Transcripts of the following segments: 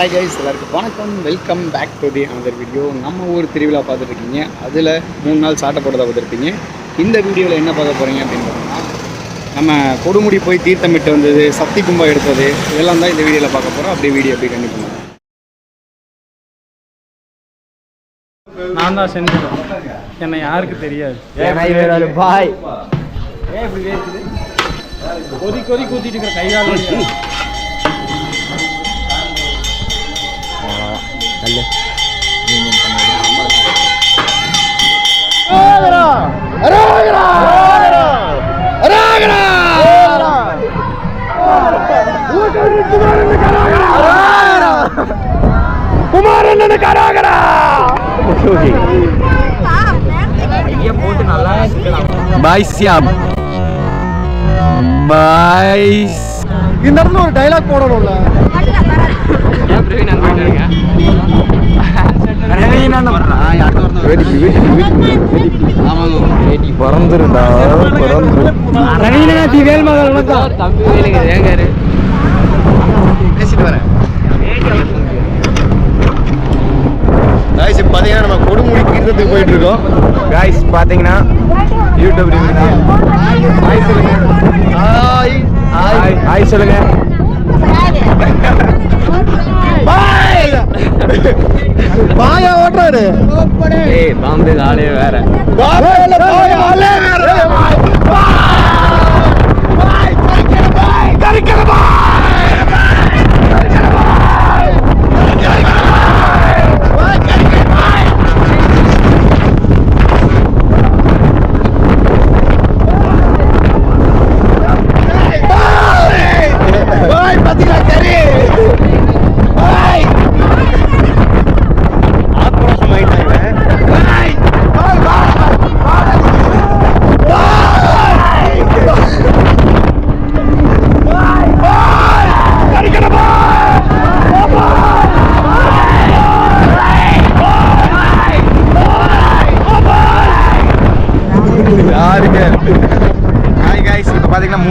Hi guys எல்லாருக்கும் வணக்கம். Welcome back to the another video நம்ம ஊர் திருவிழா பார்த்துட்டு இருக்கீங்க அதில் மூணு நாள் சாட்டை போட்டதை பார்த்துருப்பீங்க. இந்த வீடியோவில் என்ன பார்க்க போகிறீங்க அப்படின்னு பார்த்தோம்னா நம்ம கொடுமுடி போய் தீர்த்தமிட்டு வந்தது சக்தி கும்பம் எடுத்தது இதெல்லாம் தான் இந்த வீடியோவில் பார்க்க போகிறோம் அப்படியே வீடியோ அப்படியே கண்டிப்பாக நான் தான் செஞ்சேன். என்னை யாருக்கு தெரியாது. பாய். கொதி கொதி கூத்திட்டு இருக்கிற கையால் batalha. Ragra! Ragra! Ragra! Ragra! Mais se ama. Mais. இந்த இடத்துல ஒரு டைலாக் போடணும்ல. பிறந்துருந்தா பிறந்துரு பேசிட்டு வரேன் காய்ஸ் இப்போ பார்த்தீங்கன்னா நம்ம கொடுமுடி தீர்த்தத்துக்கு போயிட்டு இருக்கோம் காய்ஸ் பார்த்தீங்கன்னா யூடியூப் ஹாய் ஹாய் ஹாய் சொல்லுங்க பாய் பாயா ஓட்டுறாரு ஏய் பாம்பே ஆளே வேற பாய் பாய் ஆளே வேற பாய்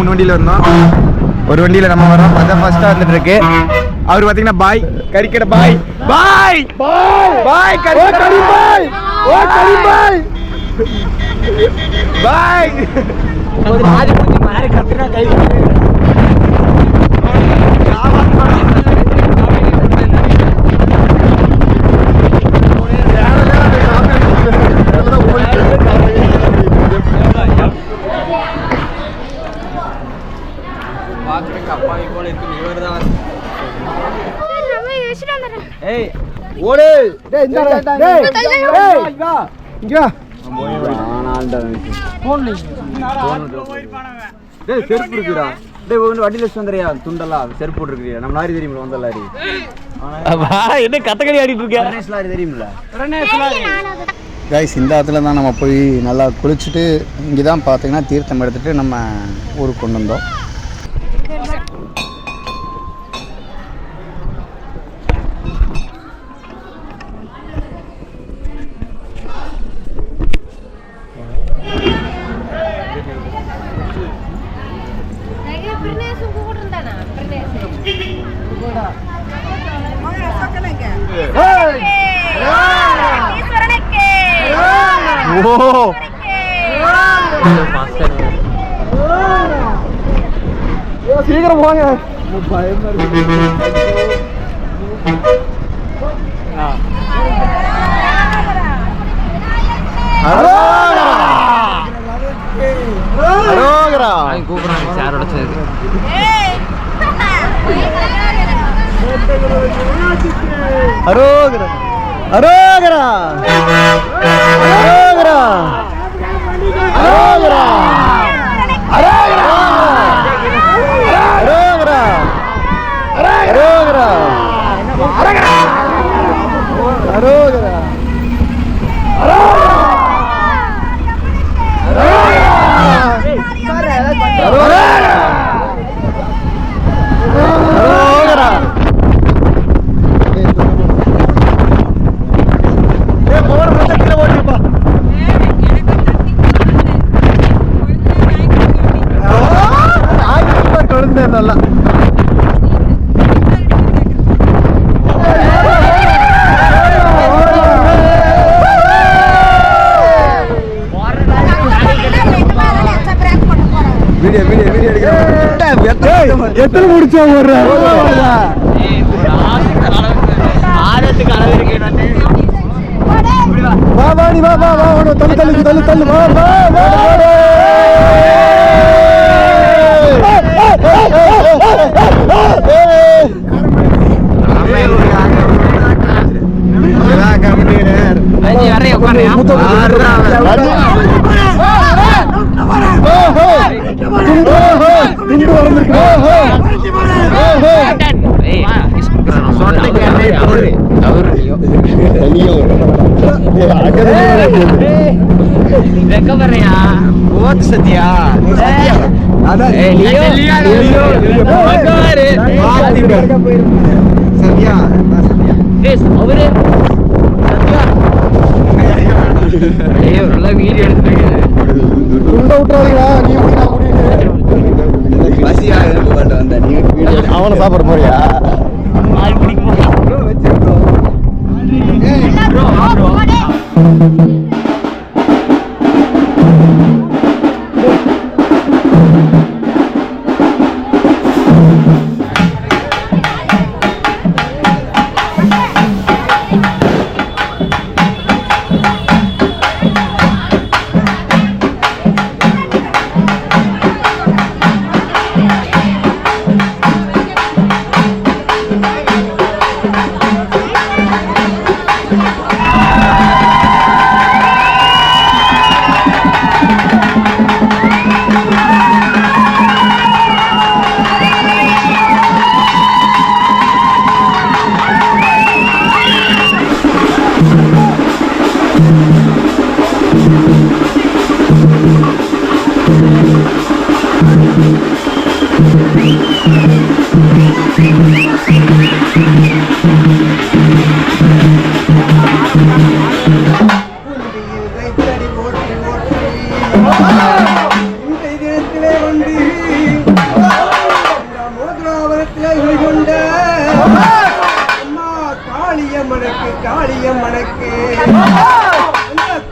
மூணு வண்டியில் இருந்தோம் ஒரு வண்டியில் நம்ம வரோம் அதான் ஃபர்ஸ்ட்டாக வந்துட்டு இருக்கு அவர் பார்த்தீங்கன்னா பாய் கறிக்கடை பாய் பாய் பாய் பாய் கறி பாய் ஓ கறி பாய் பாய் ஏய் ஓடு. டேய் இந்த டேய். டேய் இங்க டேய் செருப்பு இருக்குடா டேய் வந்து வண்டியில துண்டெல்லாம் செருப்பு போட்டுருக்கியா நம்ம லாரி தெரியுமில வந்த லாரி. என்ன கத்தக்கடி ஆடிட்டு இருக்க கணேஷ் லாரி தெரியுமில கைஸ் இந்த இடத்துல தான் நம்ம போய் நல்லா குளிச்சுட்டு இங்கே தான் பார்த்தீங்கன்னா தீர்த்தம் எடுத்துட்டு நம்ம ஊருக்கு கொண்டு வந்தோம். ഭീകര പോകാൻ അരോഗര അരോഗര எத்தனை முடிச்சா ஒரு ஆரத்துக்கு அளவு இருக்கு வா வா நீ வா வா வா ஓடு தள்ளு தள்ளு தள்ளு தள்ளு வா வா வா ஓடு சத்யா அதான் சத்யா சத்யா துண்ட விட்டுறாதீங்களா நீ அவனை சாப்பிட போறியா காளியம்மனுக்கு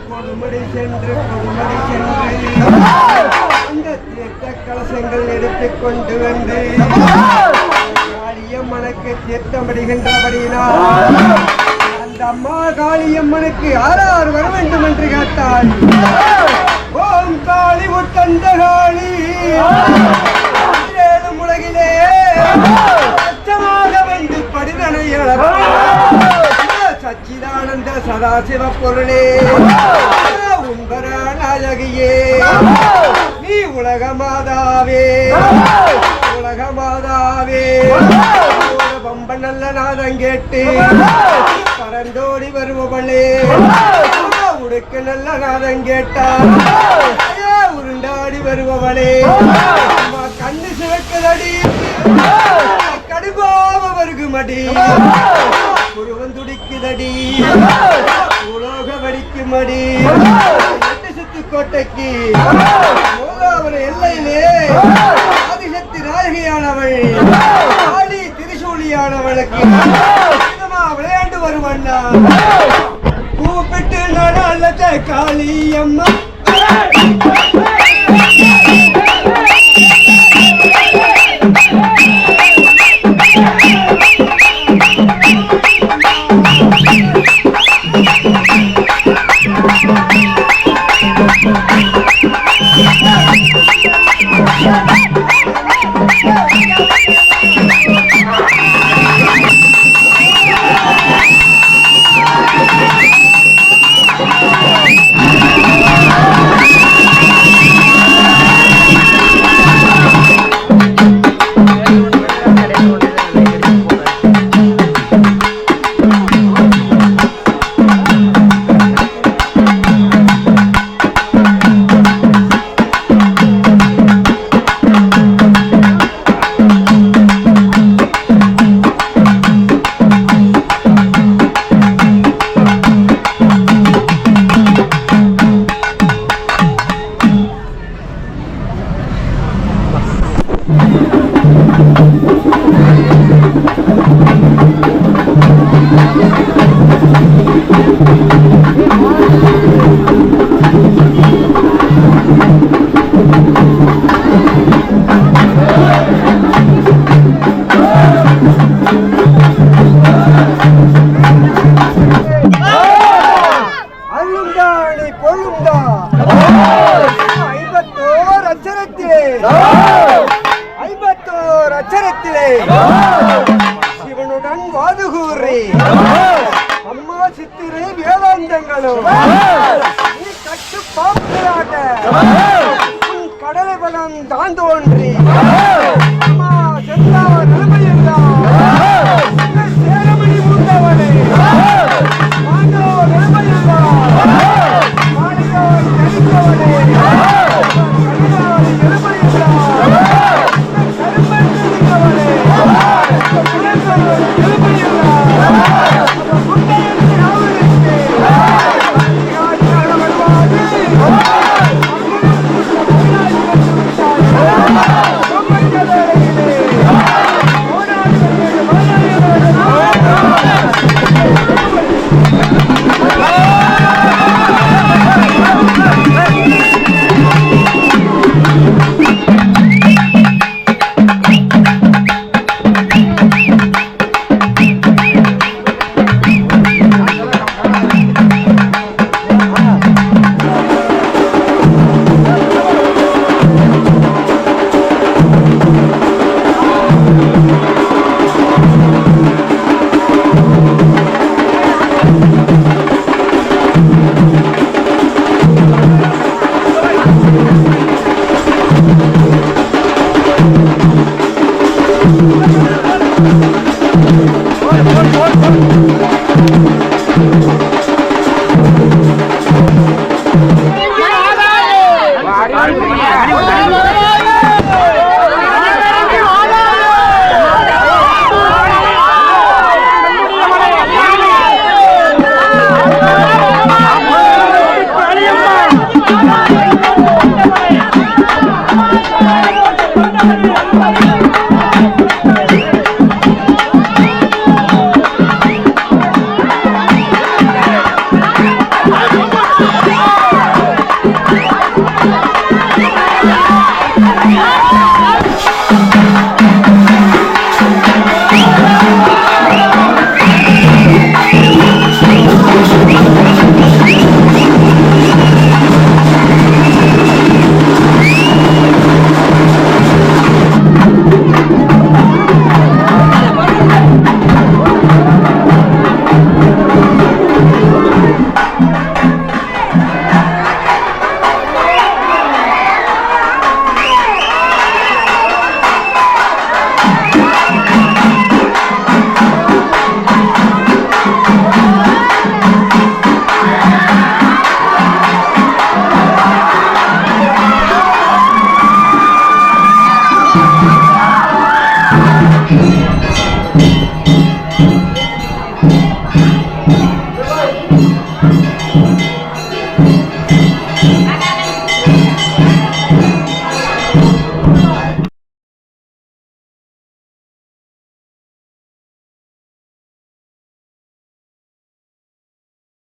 கொடுமுடி சென்று கொடுமுடி சென்று அந்த தீர்த்த கலசங்கள் எடுத்துக்கொண்டு வந்து காளியம்மனுக்கு தீர்த்தமடிகின்றபடியினால் அந்த அம்மா காளியம்மனுக்கு யாரார் வர வேண்டும் என்று கேட்டாள். ஓம் காளி உத்தந்த காளி ஏழும் உலகிலே அச்சமாக வந்து படிதனைய சச்சிதானந்த சதாசிவ பொருளே. உன்பர நாயகியே நீ உலக மாதாவே உலக மாதாவே பம்ப நல்ல நாதம் கேட்டு பரந்தோடி வருபவளே. உடுக்கு நல்ல நாதம் கேட்டார் உருண்டாடி வருபவளே. அம்மா கண்ணு சிவக்குதடி கடுகோப வருகுமடி. புருவம் துடிக்குதடி உலோக வடிக்கும் அடி எட்டு சுத்து கோட்டைக்கு. மூலாவன எல்லையிலே ஆதிசக்தி நாயகியானவள். ஆடி திரிசூலியானவளுக்கு இதமா விளையாண்டு அண்ணா கூப்பிட்டு நான் நடந்த காளி அம்மா ஐம்பத்தோர் அச்சரத்தில் Woo!